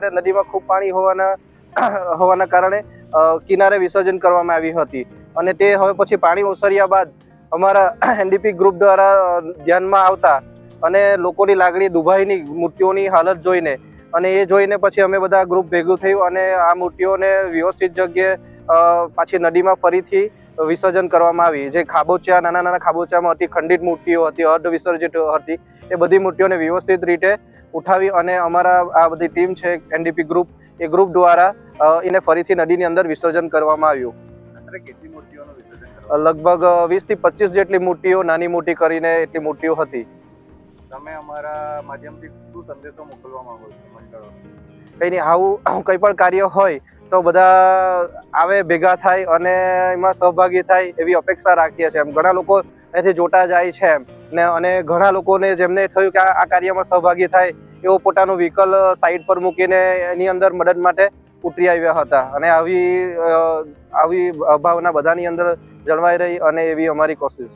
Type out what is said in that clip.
ત્યારે નદીમાં ખૂબ પાણી હોવાના હોવાના કારણે કિનારે વિસર્જન કરવામાં આવી હતી. અને તે હવે પછી પાણી ઓસર્યા બાદ અમારા એનડીપી ગ્રુપ દ્વારા ધ્યાનમાં આવતા અને લોકોની લાગણી દુભાઈની મૂર્તિઓની હાલત જોઈને અને એ જોઈને પછી અમે બધા ગ્રુપ ભેગું થયું અને આ મૂર્તિઓને વ્યવસ્થિત જગ્યાએ પાછી નદીમાં ફરીથી વિસર્જન કરવામાં આવી. જે ખાબોચિયા નાના નાના ખાબોચિયામાં હતી, ખંડિત મૂર્તિઓ હતી, અર્ધ વિસર્જિત હતી, એ બધી મૂર્તિઓને વ્યવસ્થિત રીતે ઉઠાવી અને અમારા આ બધી ટીમ છે એનડીપી ગ્રુપ એ ગ્રુપ દ્વારા એને ફરીથી નદીની અંદર વિસર્જન કરવામાં આવ્યું. લગભગ વીસથી પચીસ જેટલી મૂર્તિઓ નાની મોટી કરીને એટલી મૂર્તિઓ હતી. તમે અમારા માધ્યમથી શું સંદેશો મોકલવા માંગો છો કંઈ નહીં આવું કંઈ પણ કાર્ય હોય તો બધા આવે ભેગા થાય અને એમાં સહભાગી થાય એવી અપેક્ષા રાખીએ છીએ. એમ ઘણા લોકો અહીંથી જોતા જાય છે એમ. ને અને ઘણા લોકોને જેમને થયું કે આ કાર્યમાં સહભાગી થાય એવો પોતાનું વ્હીકલ સાઈડ પર મૂકીને એની અંદર મદદ માટે ઉતરી આવ્યા હતા. અને આવી આવી ભાવના બધાની અંદર જળવાઈ રહી અને એવી અમારી કોશિશ